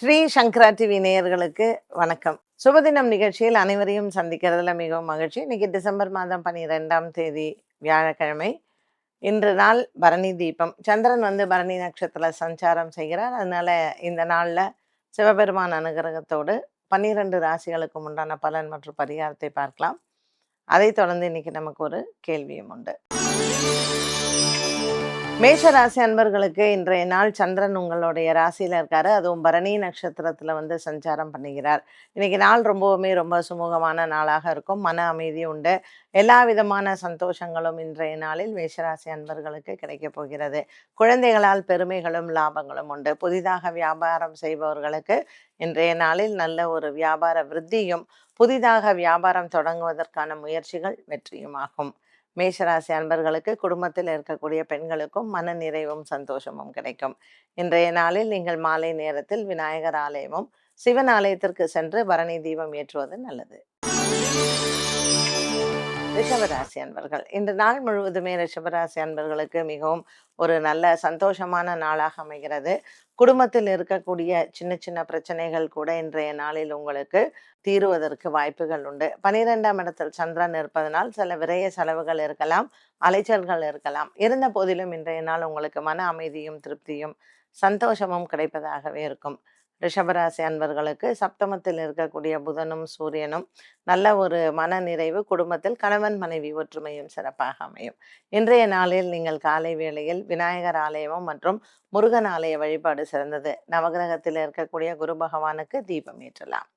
ஸ்ரீ சங்கரா TV நேயர்களுக்கு வணக்கம். சுபதினம் நிகழ்ச்சியில் அனைவரையும் சந்திக்கிறதுல மிகவும் மகிழ்ச்சி. இன்னைக்கு டிசம்பர் மாதம் பனிரெண்டாம் தேதி வியாழக்கிழமை. இன்று நாள் பரணி தீபம். சந்திரன் வந்து பரணி நட்சத்திரத்தில் சஞ்சாரம் செய்கிறார். அதனால இந்த நாளில் சிவபெருமான் அனுகிரகத்தோடு பன்னிரெண்டு ராசிகளுக்கு உண்டான பலன் மற்றும் பரிகாரத்தை பார்க்கலாம். அதைத் தொடர்ந்து இன்னைக்கு நமக்கு ஒரு கேள்வியும் உண்டு. மேஷ ராசி அன்பர்களுக்கு இன்றைய நாள் சந்திரன் உங்களுடைய ராசியில் இருக்காரு. அதுவும் பரணி நட்சத்திரத்தில் வந்து சஞ்சாரம் பண்ணுகிறார் இன்னைக்கு நாள் ரொம்பவுமே ரொம்ப சுமூகமான நாளாக இருக்கும். மன அமைதி உண்டு. எல்லா விதமான சந்தோஷங்களும் இன்றைய நாளில் மேஷராசி அன்பர்களுக்கு கிடைக்கப் போகிறது. குழந்தைகளால் பெருமைகளும் லாபங்களும் உண்டு. புதிதாக வியாபாரம் செய்பவர்களுக்கு இன்றைய நாளில் நல்ல ஒரு வியாபார விருத்தியும் புதிதாக வியாபாரம் தொடங்குவதற்கான முயற்சிகள் வெற்றியுமாகும். மேஷராசி அன்பர்களுக்கு குடும்பத்தில் இருக்கக்கூடிய பெண்களுக்கும் மன நிறைவும் சந்தோஷமும் கிடைக்கும். இன்றைய நாளில் நீங்கள் மாலை நேரத்தில் விநாயகர் ஆலயமும் சிவன் ஆலயத்திற்கு சென்று பரணி தீபம் ஏற்றுவது நல்லது. ரிஷபராசி அன்பர்கள் இன்று நாள் முழுவதுமே ரிஷபராசி அன்பர்களுக்கு மிகவும் ஒரு நல்ல சந்தோஷமான நாளாக அமைகிறது. குடும்பத்தில் இருக்கக்கூடிய சின்ன சின்ன பிரச்சனைகள் கூட இன்றைய நாளில் உங்களுக்கு தீருவதற்கு வாய்ப்புகள் உண்டு. பனிரெண்டாம் இடத்தில் சந்திரன் இருப்பதனால் சில விரைய செலவுகள் இருக்கலாம் அலைச்சல்கள் இருக்கலாம். இருந்த போதிலும் இன்றைய நாள் உங்களுக்கு மன அமைதியும் திருப்தியும் சந்தோஷமும் கிடைப்பதாகவே இருக்கும். ரிஷபராசி அன்பர்களுக்கு சப்தமத்தில் இருக்கக்கூடிய புதனும் சூரியனும் நல்ல ஒரு மன நிறைவு குடும்பத்தில் கணவன் மனைவி ஒற்றுமையும் சிறப்பாக அமையும். இன்றைய நாளில் நீங்கள் காலை வேளையில் விநாயகர் ஆலயமும் மற்றும் முருகன் ஆலய வழிபாடு சிறந்தது. நவகிரகத்தில் இருக்கக்கூடிய குரு பகவானுக்கு தீபம் ஏற்றலாம்.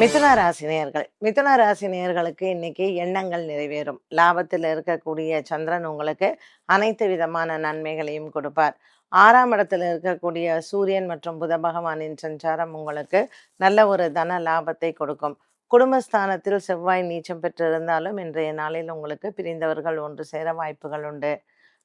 மிதுன ராசினியர்கள் மிதுன ராசினியர்களுக்கு இன்னைக்கு எண்ணங்கள் நிறைவேறும். லாபத்தில் இருக்கக்கூடிய சந்திரன் உங்களுக்கு அனைத்து விதமான நன்மைகளையும் கொடுப்பார். ஆறாம் இடத்துல இருக்கக்கூடிய சூரியன் மற்றும் புத பகவானின் சஞ்சாரம் உங்களுக்கு நல்ல ஒரு தன லாபத்தை கொடுக்கும். குடும்பஸ்தானத்தில் செவ்வாய் நீச்சம் பெற்றிருந்தாலும் இன்றைய நாளில் உங்களுக்கு பிரிந்தவர்கள் ஒன்று சேர வாய்ப்புகள் உண்டு.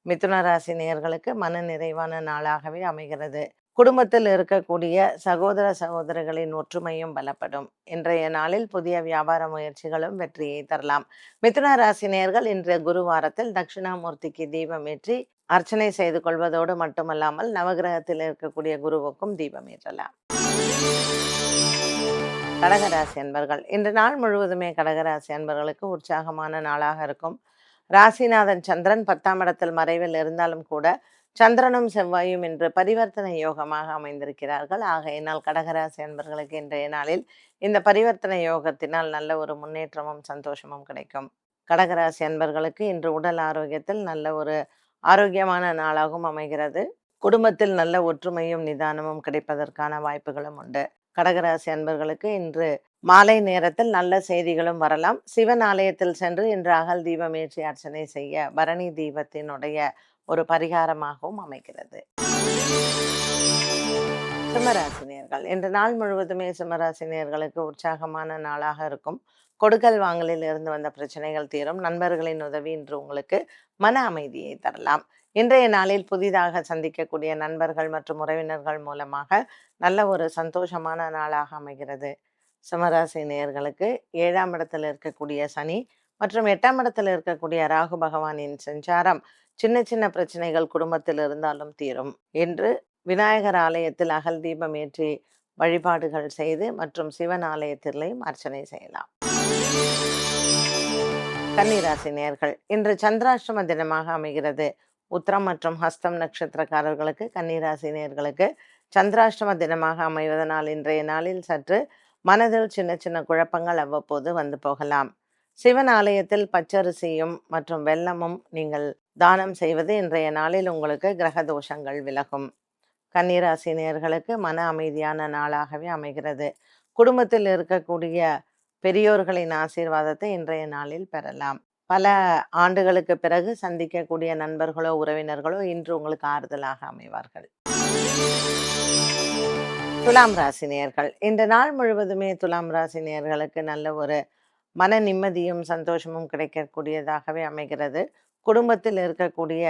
மிதுன ராசி நேயர்களுக்கு மன நிறைவான நாளாகவே அமைகிறது. குடும்பத்தில் இருக்கக்கூடிய சகோதர சகோதரிகளின் ஒற்றுமையும் பலப்படும். இன்றைய நாளில் புதிய வியாபார முயற்சிகளும் வெற்றியை தரலாம். மிதுன ராசினியர்கள் இன்றைய குருவாரத்தில் தட்சிணாமூர்த்திக்கு தீபம் ஏற்றி அர்ச்சனை செய்து கொள்வதோடு மட்டுமல்லாமல் நவகிரகத்தில் இருக்கக்கூடிய குருவுக்கும் தீபம் ஏற்றலாம். கடகராசி அன்பர்கள் இன்று நாள் முழுவதுமே கடகராசி அன்பர்களுக்கு உற்சாகமான நாளாக இருக்கும். ராசிநாதன் சந்திரன் பத்தாம் இடத்தில் மறைவில் இருந்தாலும் கூட சந்திரனும் செவ்வாயும் இன்று பரிவர்த்தனை யோகமாக அமைந்திருக்கிறார்கள். ஆகையினால் கடகராசி அன்பர்களுக்கு இன்றைய நாளில் இந்த பரிவர்த்தனை யோகத்தினால் நல்ல ஒரு முன்னேற்றமும் சந்தோஷமும் கிடைக்கும். கடகராசி அன்பர்களுக்கு இன்று உடல் ஆரோக்கியத்தில் நல்ல ஒரு ஆரோக்கியமான நாளாகவும் அமைகிறது. குடும்பத்தில் நல்ல ஒற்றுமையும் நிதானமும் கிடைப்பதற்கான வாய்ப்புகளும் உண்டு. கடகராசி அன்பர்களுக்கு இன்று மாலை நேரத்தில் நல்ல செய்திகளும் வரலாம். சிவன் ஆலயத்தில் சென்று இன்று அகல் தீபம் ஏற்றி அர்ச்சனை செய்ய பரணி தீபத்தினுடைய ஒரு பரிகாரமாகவும் அமைகிறது. சிம்மராசினியர்கள். இன்று நாள் முழுவதுமே சிம்மராசினியர்களுக்கு உற்சாகமான நாளாக இருக்கும். கொடுக்கல் வாங்கலில் இருந்து வந்த பிரச்சனைகள் தீரும். நண்பர்களின் உதவி இன்று உங்களுக்கு மன அமைதியை தரலாம். இன்றைய நாளில் புதிதாக சந்திக்கக்கூடிய நண்பர்கள் மற்றும் உறவினர்கள் மூலமாக நல்ல ஒரு சந்தோஷமான நாளாக அமைகிறது. சிம்மராசி நேயர்களுக்கு ஏழாம் இடத்தில் இருக்கக்கூடிய சனி மற்றும் எட்டாம் இடத்தில் இருக்கக்கூடிய ராகு பகவானின் சஞ்சாரம் சின்ன சின்ன பிரச்சனைகள் குடும்பத்தில் இருந்தாலும் தீரும். என்று விநாயகர் ஆலயத்தில் அகல் தீபம் ஏற்றி வழிபாடுகள் செய்து மற்றும் சிவன் ஆலயத்திலையும் அர்ச்சனை செய்யலாம். கன்னிராசி நேர்கள் இன்று சந்திராஷ்டம தினமாக அமைகிறது. உத்திரம் மற்றும் ஹஸ்தம் நட்சத்திரக்காரர்களுக்கு கன்னிராசி நேர்களுக்கு சந்திராஷ்டம தினமாக அமைவதனால் இன்றைய நாளில் சற்று மனதில் சின்ன சின்ன குழப்பங்கள் அவ்வப்போது வந்து போகலாம். சிவன் ஆலயத்தில் பச்சரிசியும் மற்றும் வெல்லமும் நீங்கள் தானம் செய்வது இன்றைய நாளில் உங்களுக்கு கிரக தோஷங்கள் விலகும். கன்னிராசி நேர்களுக்கு மன அமைதியான நாளாகவே அமைகிறது. குடும்பத்தில் இருக்கக்கூடிய பெரியோர்களின் ஆசீர்வாதத்தை இன்றைய நாளில் பெறலாம். பல ஆண்டுகளுக்கு பிறகு சந்திக்கக்கூடிய நண்பர்களோ உறவினர்களோ இன்று உங்களுக்கு ஆறுதலாக அமைவார்கள். துலாம் ராசி நேர்கள் இந்த நாள் முழுவதுமே துலாம் ராசி நேர்களுக்கு நல்ல ஒரு மன நிம்மதியும் சந்தோஷமும் கிடைக்கக்கூடியதாகவே அமைகிறது. குடும்பத்தில் இருக்கக்கூடிய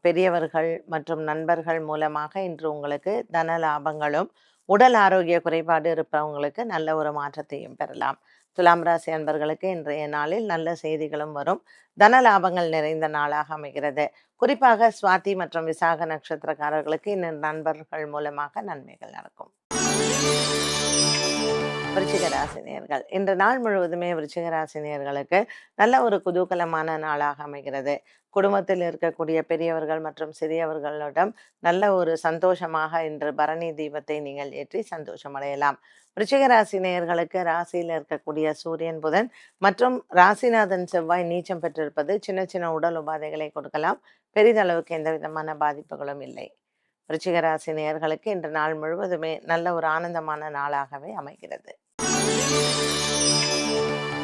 பெரியவர்கள் மற்றும் நண்பர்கள் மூலமாக இன்று உங்களுக்கு தன லாபங்களும் உடல் ஆரோக்கிய குறைபாடு இருப்பவங்களுக்கு நல்ல ஒரு மாற்றத்தையும் பெறலாம். துலாம் ராசி அன்பர்களுக்கு இன்றைய நாளில் நல்ல செய்திகளும் வரும். தன லாபங்கள் நிறைந்த நாளாக அமைகிறது. குறிப்பாக சுவாதி மற்றும் விசாக நட்சத்திரக்காரர்களுக்கு இன்னும் நண்பர்கள் மூலமாக நன்மைகள் நடக்கும். விருச்சிகராசினியர்கள். இன்று நாள் முழுவதுமே விருச்சிகராசினியர்களுக்கு நல்ல ஒரு குதூகலமான நாளாக அமைகிறது. குடும்பத்தில் இருக்கக்கூடிய பெரியவர்கள் மற்றும் சிறியவர்களிடம் நல்ல ஒரு சந்தோஷமாக இன்று பரணி தீபத்தை நீங்கள் ஏற்றி சந்தோஷம் அடையலாம். நேயர்களுக்கு ராசியில் இருக்கக்கூடிய சூரியன் புதன் மற்றும் ராசிநாதன் செவ்வாய் நீச்சம் பெற்றிருப்பது சின்ன சின்ன உடல் உபாதைகளை கொடுக்கலாம். பெரிதளவுக்கு எந்த விதமான பாதிப்புகளும் இல்லை. ரிச்சிகராசி நேயர்களுக்கு இன்று நாள் முழுவதுமே நல்ல ஒரு ஆனந்தமான நாளாகவே அமைகிறது.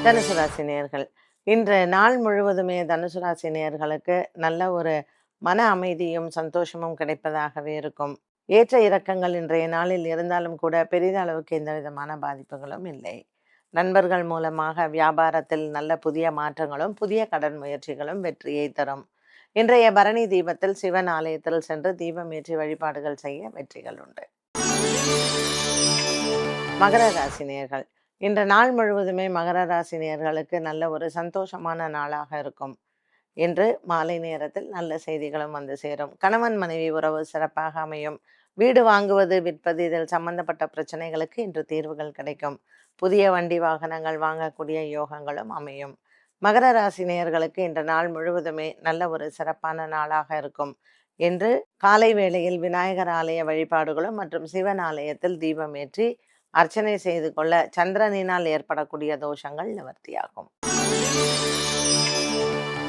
தனுசு ராசி நேயர்கள் இன்று நாள் முழுவதுமே தனுசு ராசி நேயர்களுக்கு நல்ல ஒரு மன அமைதியும் சந்தோஷமும் கிடைப்பதாகவே இருக்கும். ஏற்ற இறக்கங்கள் இன்றைய நாளில் இருந்தாலும் கூட பெரிதளவுக்கு எந்த விதமான பாதிப்புகளும் இல்லை. நண்பர்கள் மூலமாக வியாபாரத்தில் நல்ல புதிய மாற்றங்களும் புதிய கடன் முயற்சிகளும் வெற்றியை தரும். இன்றைய பரணி தீபத்தில் சிவன் ஆலயத்தில் சென்று தீபம் ஏற்றி வழிபாடுகள் செய்ய வெற்றிகள் உண்டு. மகர ராசி நேயர்கள் இன்று நாள் முழுவதுமே மகர ராசி நல்ல ஒரு சந்தோஷமான நாளாக இருக்கும். இன்று மாலை நேரத்தில் நல்ல செய்திகளும் வந்து சேரும். கணவன் மனைவி உறவு சிறப்பாக அமையும். வீடு வாங்குவது விற்பது இதில் சம்பந்தப்பட்ட பிரச்சனைகளுக்கு இன்று தீர்வுகள் கிடைக்கும். புதிய வண்டி வாகனங்கள் வாங்கக்கூடிய யோகங்களும் அமையும். மகர ராசி நேயர்களுக்கு இன்று நாள் முழுவதுமே நல்ல ஒரு சிறப்பான நாளாக இருக்கும். என்று காலை வேளையில் விநாயகர் ஆலய வழிபாடுகளும் மற்றும் சிவன் ஆலயத்தில் தீபம் ஏற்றி அர்ச்சனை செய்து கொள்ள சந்திரனினால் ஏற்படக்கூடிய தோஷங்கள் நிவர்த்தியாகும்.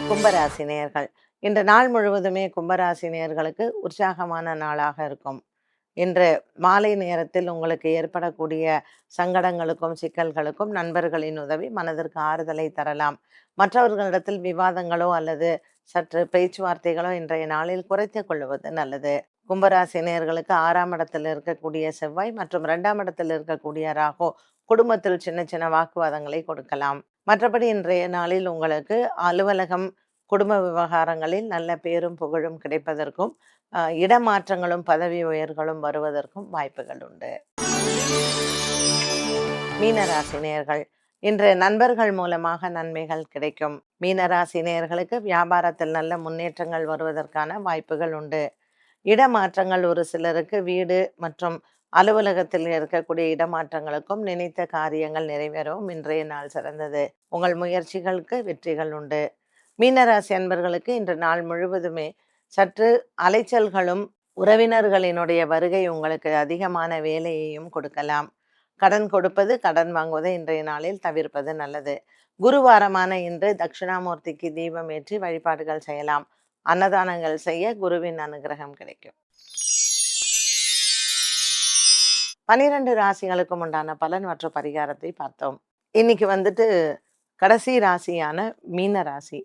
கும்பராசி நேயர்கள் இன்று நாள் முழுவதுமே கும்பராசி நேயர்களுக்கு உற்சாகமான நாளாக இருக்கும். இன்று மாலை நேரத்தில் உங்களுக்கு ஏற்படக்கூடிய சங்கடங்களுக்கும் சிக்கல்களுக்கும் நண்பர்களின் உதவி மனதிற்கு ஆறுதலை தரலாம். மற்றவர்களிடத்தில் விவாதங்களோ அல்லது சற்று பேச்சுவார்த்தைகளோ இன்றைய நாளில் குறைத்து கொள்வது நல்லது. கும்பராசினியர்களுக்கு ஆறாம் இடத்தில் இருக்கக்கூடிய செவ்வாய் மற்றும் இரண்டாம் இடத்தில் இருக்கக்கூடிய ராகு குடும்பத்தில் சின்ன சின்ன வாக்குவாதங்களை கொடுக்கலாம். மற்றபடி இன்றைய நாளில் உங்களுக்கு அலுவலகம் குடும்ப விவகாரங்களில் நல்ல பேரும் புகழும் கிடைப்பதற்கும் இடமாற்றங்களும் பதவி உயர்களும் வருவதற்கும் வாய்ப்புகள் உண்டு. மீனராசினியர்கள் இன்று நண்பர்கள் மூலமாக நன்மைகள் கிடைக்கும். மீனராசினியர்களுக்கு வியாபாரத்தில் நல்ல முன்னேற்றங்கள் வருவதற்கான வாய்ப்புகள் உண்டு. இடமாற்றங்கள் ஒரு சிலருக்கு வீடு மற்றும் அலுவலகத்தில் இருக்கக்கூடிய இடமாற்றங்களுக்கும் நினைத்த காரியங்கள் நிறைவேறவும் இன்றைய நாள் சிறந்தது. உங்கள் முயற்சிகளுக்கு வெற்றிகள் உண்டு. மீனராசி அன்பர்களுக்கு இன்று நாள் முழுவதுமே சற்று அலைச்சல்களும் உறவினர்களினுடைய வருகை உங்களுக்கு அதிகமான வேலையையும் கொடுக்கலாம். கடன் கொடுப்பது கடன் வாங்குவதை இன்றைய நாளில் தவிர்ப்பது நல்லது. குருவாரமான இன்று தட்சிணாமூர்த்திக்கு தீபம் ஏற்றி வழிபாடுகள் செய்யலாம். அன்னதானங்கள் செய்ய குருவின் அனுகிரகம் கிடைக்கும். பனிரெண்டு ராசிகளுக்கும் உண்டான பலன் மற்றும் பரிகாரத்தை பார்த்தோம். இன்னைக்கு வந்துட்டு கடைசி ராசியான மீன ராசி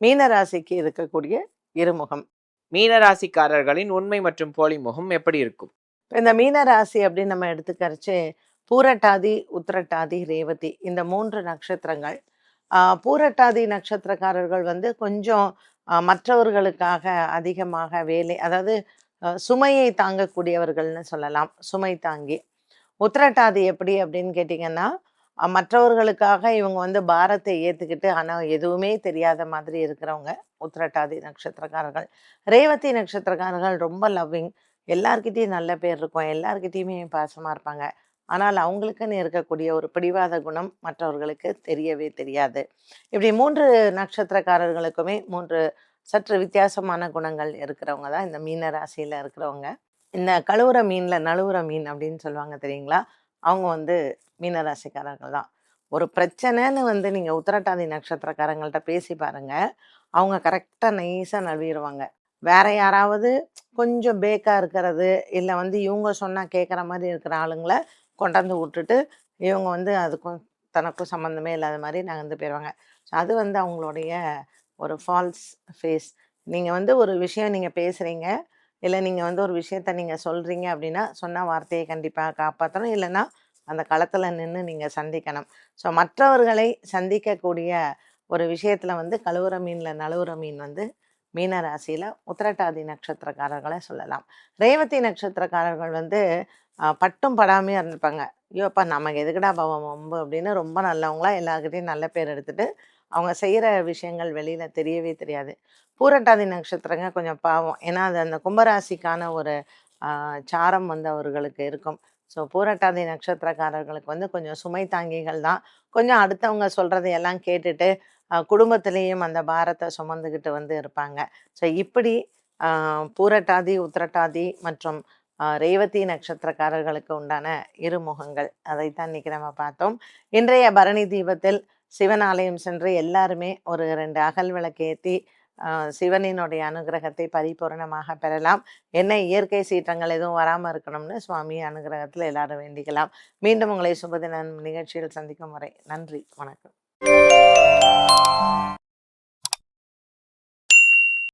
மீன ராசிக்கு இருக்கக்கூடிய இருமுகம். மீனராசிக்காரர்களின் உண்மை மற்றும் போலி முகம் எப்படி இருக்கும்? இந்த மீனராசி அப்படின்னு நம்ம எடுத்துக்கரிச்சு பூரட்டாதி உத்திரட்டாதி ரேவதி இந்த மூன்று நட்சத்திரங்கள். பூரட்டாதி நட்சத்திரக்காரர்கள் வந்து கொஞ்சம் மற்றவர்களுக்காக அதிகமாக வேலை அதாவது சுமையை தாங்கக்கூடியவர்கள்னு சொல்லலாம் சுமை தாங்கி. உத்திரட்டாதி எப்படி அப்படின்னு கேட்டிங்கன்னா மற்றவர்களுக்காக இவங்க வந்து பாரத்தை ஏற்றுக்கிட்டு ஆனால் எதுவுமே தெரியாத மாதிரி இருக்கிறவங்க. உத்திரட்டாதி நட்சத்திரக்காரர்கள். ரேவதி நட்சத்திரக்காரர்கள் ரொம்ப லவ்விங் எல்லார்கிட்டேயும் நல்ல பேர் இருக்கும். எல்லார்கிட்டேயுமே பாசமாக இருப்பாங்க. ஆனால் அவங்களுக்குன்னு இருக்கக்கூடிய ஒரு பிடிவாத குணம் மற்றவர்களுக்கு தெரியவே தெரியாது. இப்படி மூன்று நட்சத்திரக்காரர்களுக்குமே மூன்று சற்று வித்தியாசமான குணங்கள் இருக்கிறவங்க தான் இந்த மீன ராசியில் இருக்கிறவங்க. இந்த கழுவுற மீனில் நழுவுற மீன் அப்படின்னு சொல்லுவாங்க தெரியுங்களா? அவங்க வந்து மீனராசிக்காரர்கள் தான். ஒரு பிரச்சனைன்னு வந்து நீங்கள் உத்திரட்டாதி நட்சத்திரக்காரங்கள்ட்ட பேசி பாருங்கள் அவங்க கரெக்டாக நைஸாக நழுவிடுவாங்க வேற யாராவது கொஞ்சம் பேக்காக இருக்கிறது இல்லை வந்து இவங்க சொன்னால் கேட்குற மாதிரி இருக்கிற ஆளுங்களை கொண்டாந்து விட்டுட்டு இவங்க வந்து அதுக்கும் தனக்கும் சம்மந்தமே இல்லாத மாதிரி நகர்ந்து போயிடுவாங்க ஸோ அது வந்து அவங்களுடைய ஒரு ஃபால்ஸ் ஃபேஸ் நீங்கள் வந்து ஒரு விஷயம் நீங்கள் பேசுகிறீங்க இல்லை நீங்கள் வந்து ஒரு விஷயத்த நீங்கள் சொல்கிறீங்க அப்படின்னா சொன்ன வார்த்தையை கண்டிப்பாக காப்பாற்றணும் இல்லைன்னா அந்த களத்தில் நின்று நீங்கள் சந்திக்கணும். ஸோ மற்றவர்களை சந்திக்கக்கூடிய ஒரு விஷயத்தில் வந்து கழுவுற மீனில் நழுவுற மீன் வந்து மீன ராசியில் உத்திரட்டாதி நட்சத்திரக்காரர்களை சொல்லலாம். ரேவதி நட்சத்திரக்காரர்கள் வந்து பட்டும் படாமையாக இருந்திருப்பாங்க. ஐயோப்பா நமக்கு எதுக்குடா பாவம் வம்பு அப்படின்னு ரொம்ப நல்லவங்களா எல்லாருக்கிட்டையும் நல்ல பேர் எடுத்துகிட்டு அவங்க செய்கிற விஷயங்கள் வெளியில் தெரியவே தெரியாது. பூரட்டாதி நட்சத்திரங்க கொஞ்சம் பாவம். ஏன்னா அது அந்த கும்பராசிக்கான ஒரு சாரம் வந்து அவர்களுக்கு இருக்கும். ஸோ பூரட்டாதி நட்சத்திரக்காரர்களுக்கு வந்து கொஞ்சம் சுமை தாங்கிகள் தான். கொஞ்சம் அடுத்தவங்க சொல்கிறத எல்லாம் கேட்டுட்டு குடும்பத்திலேயும் அந்த பாரத்தை சுமந்துக்கிட்டு வந்து இருப்பாங்க. ஸோ இப்படி பூரட்டாதி உத்திரட்டாதி மற்றும் ரேவதி நட்சத்திரக்காரர்களுக்கு உண்டான இருமுகங்கள் அதைத்தான் இன்றைக்கி நம்ம பார்த்தோம். இன்றைய பரணி தீபத்தில் சிவன் ஆலயம் சென்று எல்லாருமே ஒரு ரெண்டு அகல் விளக்கு ஏற்றி சிவனினுடைய அனுகிரகத்தை பரிபூரணமாக பெறலாம். என்ன இயற்கை சீற்றங்கள் எதுவும் வராமல் இருக்கணும்னு சுவாமி அனுகிரகத்தில் எல்லாரும் வேண்டிக்கலாம். மீண்டும் உங்களை சுபதின நிகழ்ச்சியில் சந்திக்கும் வரை நன்றி வணக்கம்.